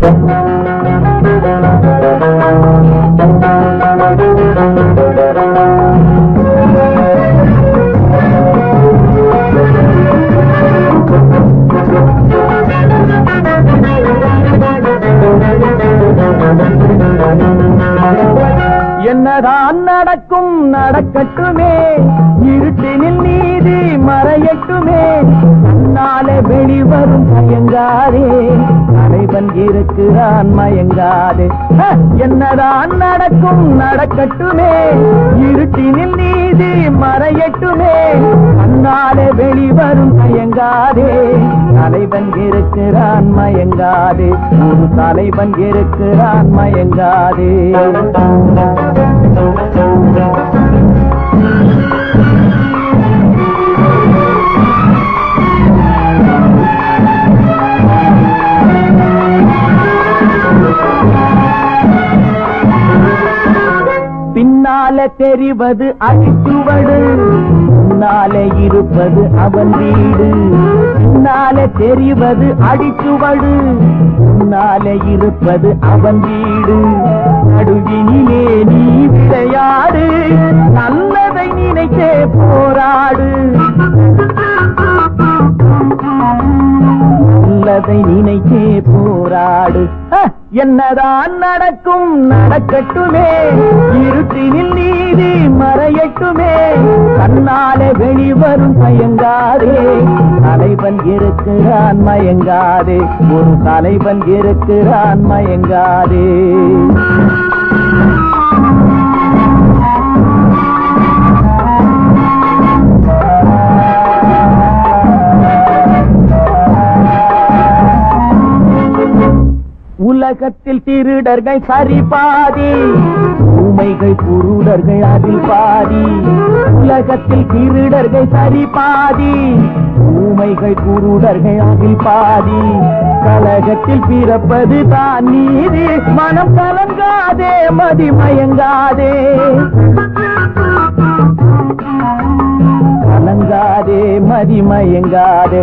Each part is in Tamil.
Thank you. என்னதான் நடக்கும்? நடக்கட்டுமே. இருட்டினில் நீதி மறையட்டுமே. நாளே வெளிவரும் மயங்காதே தலைவன் இருக்கிறான் மயங்காதே. என்னதான் நடக்கும்? நடக்கட்டுமே. இருட்டினில் நீதி மறையட்டுமே. தன்னாலே வெளிவரும் மயங்காதே தலைவன் இருக்கிறான் மயங்காதே. ஒரு தலைவன் இருக்கிறான் மயங்காதே. பின்னால தெரிவது அடிச்சுவடு முன்னாலே இருப்பது அவன் வீடு. பின்னாலே தெரிவது அடிச்சுவடு முன்னாலே இருப்பது அவன் வீடு. நடுவினிலே நீ விளையாடு நல்லதை நினைத்தே போராடு. நல்லதை நினைத்தே போராடு. என்னதான் நடக்கும் நடக்கட்டுமே. இருட்டினில் நீதி மறையட்டுமே. கண்ணாலே வெளிவரும் மயங்காதே தலைவன் இருக்கிறான் மயங்காதே. ஒரு தலைவன் இருக்கிறான் மயங்காதே. உலகத்தில் திருடர்கள் சரி பாதி ஊமைகள் குருடர்கள் அதில் பாதி. உலகத்தில் திருடர்கள் சரி பாதி ஊமைகள் குருடர்கள் அதில் பாதி. கழகத்தில் பிறப்பது தான் நீதி மனம் கலங்காதே மதி மயங்காதே. கலங்காதே மதி மயங்காதே.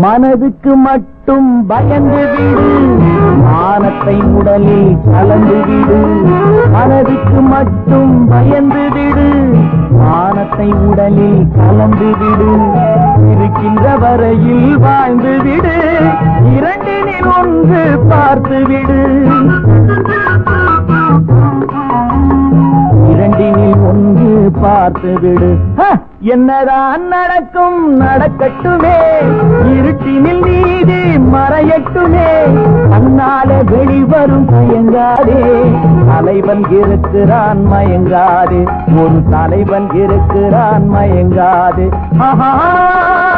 மனதுக்கு மட்டும் பயந்து விடு. மானத்தை உடலில் கலந்து விடு. மனதுக்கு மட்டும் பயந்து விடு. மானத்தை உடலில் கலந்து விடு. இருக்கின்ற வரையில் வாழ்ந்து விடு. இரண்டினில் ஒன்று பார்த்து விடு. பார்த்து விடு. என்னதான் நடக்கும் நடக்கட்டுமே. இருட்டினில் நீதி மறையட்டுமே. தன்னாலே வெளிவரும் மயங்காதே தலைவன் இருக்கிறான் மயங்காதே. ஒரு தலைவன் இருக்கிறான் மயங்காதே. ஆஹா.